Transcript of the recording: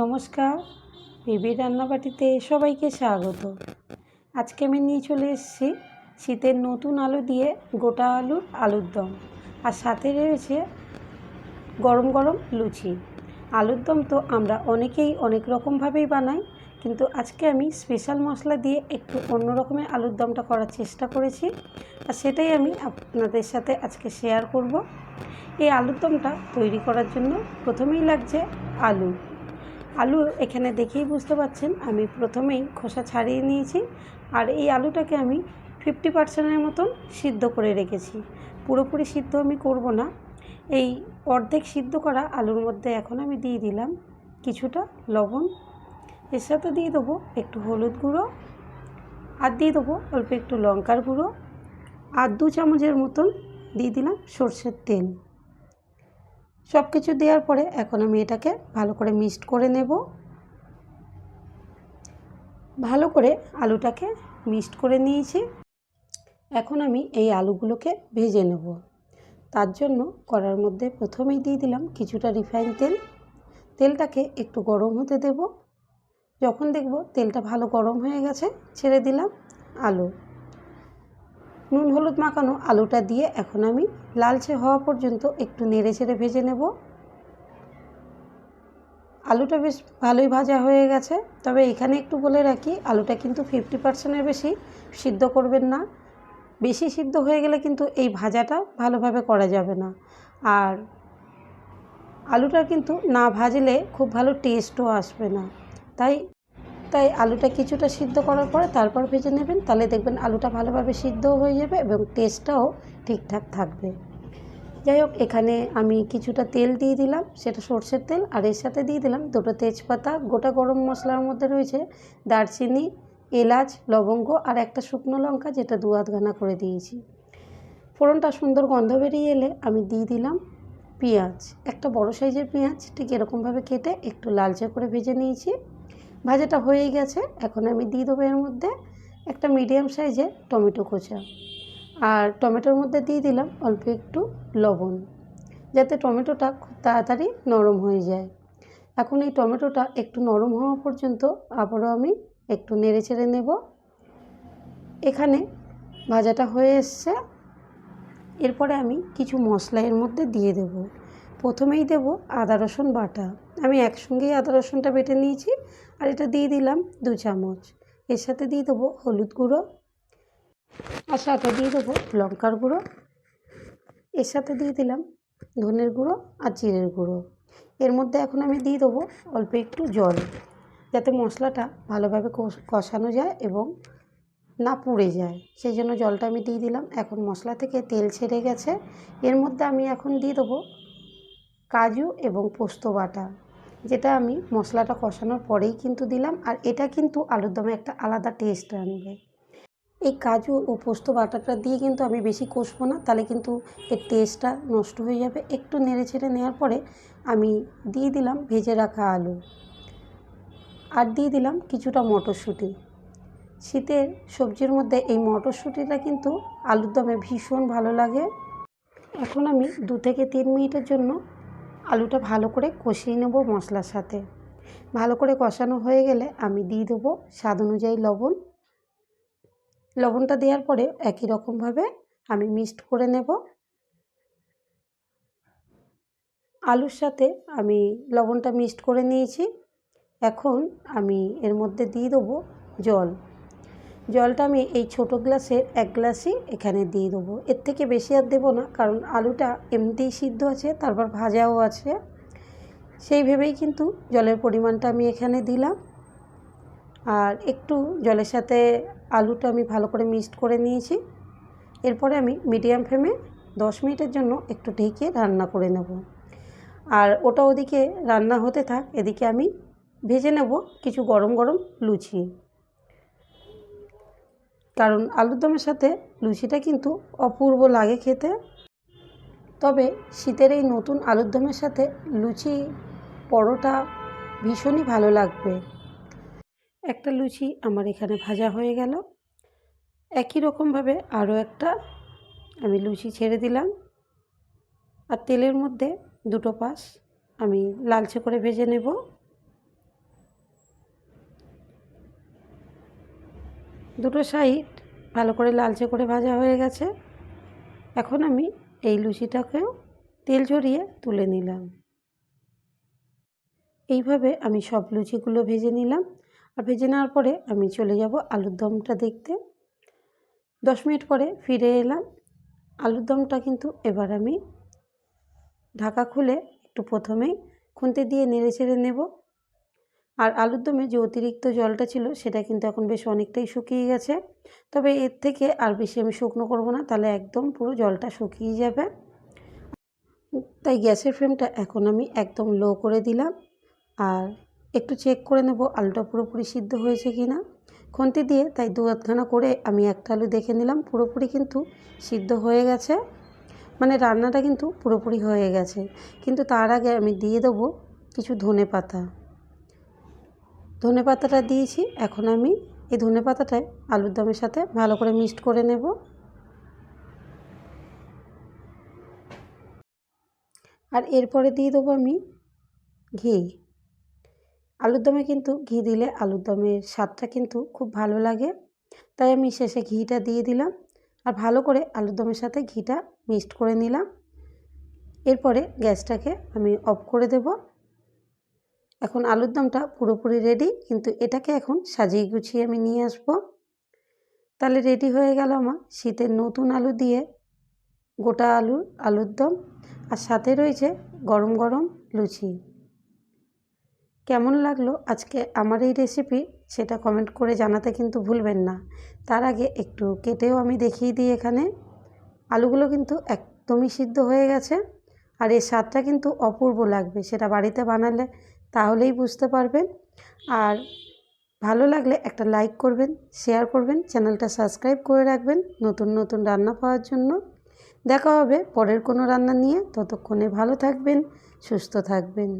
নমস্কার। বেবি রান্নাবাটিতে সবাইকে স্বাগত। আজকে আমি নিয়ে চলে এসেছি শীতের নতুন আলু দিয়ে গোটা আলুর আলুর দম। আর সাথে রয়েছে গরম গরম লুচি। আলুর দম তো আমরা অনেকেই অনেক রকমভাবেই বানাই, কিন্তু আজকে আমি স্পেশাল মশলা দিয়ে একটু অন্য রকমের আলুর দমটা করার চেষ্টা করেছি। আর সেটাই আমি আপনাদের সাথে আজকে শেয়ার করব। এই আলুর দমটা তৈরি করার জন্য প্রথমেই লাগছে আলু। আলু এখানে দেখেই বুঝতে পারছেন আমি প্রথমেই খোসা ছাড়িয়ে নিয়েছি আর এই আলুটাকে আমি ফিফটি পার্সেন্টের মতন সিদ্ধ করে রেখেছি। পুরোপুরি সিদ্ধ আমি করব না। এই অর্ধেক সিদ্ধ করা আলুর মধ্যে এখন আমি দিয়ে দিলাম কিছুটা লবণ। এর সাথে দিয়ে দেবো একটু হলুদ গুঁড়ো আর দিয়ে দেবো অল্প একটু লঙ্কার গুঁড়ো। আর দু চামচের মতন দিয়ে দিলাম সর্ষের তেল। সব কিছু দেওয়ার পরে এখন আমি এটাকে ভালো করে মিক্সড করে নেব। ভালো করে আলুটাকে মিক্সড করে নিয়েছি। এখন আমি এই আলুগুলোকে ভেজে নেব। তার জন্য কড়ার মধ্যে প্রথমেই দিয়ে দিলাম কিছুটা রিফাইন তেল। তেলটাকে একটু গরম হতে দেব। যখন দেখব তেলটা ভালো গরম হয়ে গেছে, ছেড়ে দিলাম আলু। নুন, হলুদ মাখানো আলুটা দিয়ে এখন আমি লালচে হওয়া পর্যন্ত একটু নেড়ে চেড়ে ভেজে নেব। আলুটা বেশ ভালোই ভাজা হয়ে গেছে, তবে এখানে একটু বলে রাখি, আলুটা কিন্তু ফিফটি পার্সেন্টের বেশি সিদ্ধ করবেন না। বেশি সিদ্ধ হয়ে গেলে কিন্তু এই ভাজাটা ভালোভাবে করা যাবে না। আর আলুটা কিন্তু না ভাজলে খুব ভালো টেস্টও আসবে না। তাই তাই আলুটা কিছুটা সিদ্ধ করার পরে তারপর ভেজে নেবেন। তাহলে দেখবেন আলুটা ভালোভাবে সিদ্ধও হয়ে যাবে এবং টেস্টটাও ঠিকঠাক থাকবে। যাই হোক, এখানে আমি কিছুটা তেল দিয়ে দিলাম, সেটা সর্ষের তেল, আর এর সাথে দিয়ে দিলাম দুটো তেজপাতা, গোটা গরম মশলার মধ্যে রয়েছে দারচিনি, এলাচ, লবঙ্গ, আর একটা শুকনো লঙ্কা, যেটা দু আধখানা করে দিয়েছি। ফোড়নটা সুন্দর গন্ধ বেরিয়ে এলে আমি দিয়ে দিলাম পেঁয়াজ। একটা বড় সাইজের পেঁয়াজ, ঠিক এরকমভাবে কেটে একটু লালচে করে ভেজে নিয়েছি। ভাজাটা হয়েই গেছে, এখন আমি দিয়ে দেবো এর মধ্যে একটা মিডিয়াম সাইজের টমেটো কোচা আর টমেটোর মধ্যে দিয়ে দিলাম অল্প একটু লবণ, যাতে টমেটোটা খুব তাড়াতাড়ি নরম হয়ে যায়। এখন এই টমেটোটা একটু নরম হওয়া পর্যন্ত আবারও আমি একটু নেড়ে চেড়ে নেব। এখানে ভাজাটা হয়ে এসছে। এরপরে আমি কিছু মশলা এর মধ্যে দিয়ে দেব। প্রথমেই দেব আদা রসুন বাটা। আমি একসঙ্গেই আদা রসুনটা বেটে নিয়েছি আর এটা দিয়ে দিলাম দু চামচ। এর সাথে দিয়ে দেবো হলুদ গুঁড়ো আর সাথে দিয়ে দেবো লঙ্কার গুঁড়ো। এর সাথে দিয়ে দিলাম ধনের গুঁড়ো আর জিরের গুঁড়ো। এর মধ্যে এখন আমি দিয়ে দেবো অল্প একটু জল যাতে মশলাটা ভালোভাবে কষানো যায় এবং না পুড়ে যায়। সেই জন্য জলটা আমি দিয়ে দিলাম। এখন মশলা থেকে তেল ছেড়ে গেছে। এর মধ্যে আমি এখন দিয়ে দেবো কাজু এবং পোস্ত বাটা। যেটা আমি মশলাটা কষানোর পরেই কিন্তু দিলাম, আর এটা কিন্তু আলুর দমে একটা আলাদা টেস্ট আনবে। এই কাজু ও পোস্ত বাটাটা দিয়ে কিন্তু আমি বেশি কষবো না, তাহলে কিন্তু এর টেস্টটা নষ্ট হয়ে যাবে। একটু নেড়ে ছেড়ে নেওয়ার পরে আমি দিয়ে দিলাম ভেজে রাখা আলু। আর দিয়ে দিলাম কিছুটা মটরশুঁটি। শীতের সবজির মধ্যে এই মটরশুঁটিটা কিন্তু আলুর দমে ভীষণ ভালো লাগে। এখন আমি দু থেকে তিন মিনিটের জন্য আলুটা ভালো করে কষিয়ে নেব মশলার সাথে। ভালো করে কষানো হয়ে গেলে আমি দিয়ে দেবো স্বাদ অনুযায়ী লবণ। লবণটা দেওয়ার পরে একই রকমভাবে আমি মিক্সড করে নেব। আলুর সাথে আমি লবণটা মিক্সড করে নিয়েছি। এখন আমি এর মধ্যে দিয়ে দেবো জল। জলটা আমি এই ছোটো গ্লাসের এক গ্লাসই এখানে দিয়ে দেবো। এর থেকে বেশি আর দেবো না, কারণ আলুটা এমনিতেই সিদ্ধ আছে, তারপর ভাজাও আছে। সেই ভেবেই কিন্তু জলের পরিমাণটা আমি এখানে দিলাম। আর একটু জলের সাথে আলুটা আমি ভালো করে মিক্সড করে নিয়েছি। এরপরে আমি মিডিয়াম ফ্লেমে দশ মিনিটের জন্য একটু ঢেকে রান্না করে নেব। আর ওটা ওদিকে রান্না হতে থাক, এদিকে আমি ভেজে নেব কিছু গরম গরম লুচি। কারণ আলুর দমের সাথে লুচিটা কিন্তু অপূর্ব লাগে খেতে। তবে শীতের এই নতুন আলুর দমের সাথে লুচি, পরোটা ভীষণই ভালো লাগবে। একটা লুচি আমার এখানে ভাজা হয়ে গেল। একই রকমভাবে আরও একটা আমি লুচি ছেড়ে দিলাম। আর তেলের মধ্যে দুটো পাশ আমি লালচে করে ভেজে নেব। দুটো সাইড ভালো করে লালচে করে ভাজা হয়ে গেছে। এখন আমি এই লুচিটাকেও তেল ঝরিয়ে তুলে নিলাম। এইভাবে আমি সব লুচিগুলো ভেজে নিলাম। আর ভেজে নেওয়ার পরে আমি চলে যাব আলুর দমটা দেখতে। দশ মিনিট পরে ফিরে এলাম। আলুর দমটা কিন্তু এবার আমি ঢাকা খুলে একটু প্রথমেই খুন্তি দিয়ে নেড়ে চেড়ে নেব। আর আলুর দমে যে অতিরিক্ত জলটা ছিল, সেটা কিন্তু এখন বেশ অনেকটাই শুকিয়ে গেছে। তবে এর থেকে আর বেশি আমি শুকনো করব না, তাহলে একদম পুরো জলটা শুকিয়ে যাবে। তাই গ্যাসের ফ্লেমটা এখন আমি একদম লো করে দিলাম। আর একটু চেক করে নেব আলুটা পুরোপুরি সিদ্ধ হয়েছে কি না খুন্তি দিয়ে তাই দু আধখানা করে আমি একটা আলু দেখে নিলাম, পুরোপুরি কিন্তু সিদ্ধ হয়ে গেছে। মানে রান্নাটা কিন্তু পুরোপুরি হয়ে গেছে। কিন্তু তার আগে আমি দিয়ে দেবো কিছু ধনে পাতা ধনে পাতাটা দিয়েছি। এখন আমি এই ধনে পাতাটায় আলুর দমের সাথে ভালো করে মিক্সড করে নেব। আর এরপরে দিয়ে দেবো আমি ঘি। আলুর দমে কিন্তু ঘি দিলে আলুর দমের স্বাদটা কিন্তু খুব ভালো লাগে। তাই আমি শেষে ঘিটা দিয়ে দিলাম আর ভালো করে আলুর দমের সাথে ঘিটা মিক্সড করে নিলাম। এরপরে গ্যাসটাকে আমি অফ করে দেব। এখন আলুর দমটা পুরোপুরি রেডি কিন্তু এটাকে এখন সাজিয়ে গুছিয়ে আমি নিয়ে আসব। তাহলে রেডি হয়ে গেল আমার শীতের নতুন আলু দিয়ে গোটা আলুর আলুর দম, আর সাথে রয়েছে গরম গরম লুচি। কেমন লাগল আজকে আমার এই রেসিপি সেটা কমেন্ট করে জানাতে কিন্তু ভুলবেন না। তার আগে একটু কেটেও আমি দেখিয়ে দিই এখানে। আলুগুলো কিন্তু একদমই সিদ্ধ হয়ে গেছে, আর এর স্বাদটা কিন্তু অপূর্ব লাগবে। সেটা বাড়িতে বানালে তাহলেই বুঝতে পারবেন। আর ভালো লাগলে একটা লাইক করবেন শেয়ার করবেন চ্যানেলটা সাবস্ক্রাইব করে রাখবেন নতুন নতুন রান্না পাওয়ার জন্য। দেখা হবে পরের কোনো রান্না নিয়ে। ততক্ষণে ভালো থাকবেন, সুস্থ থাকবেন।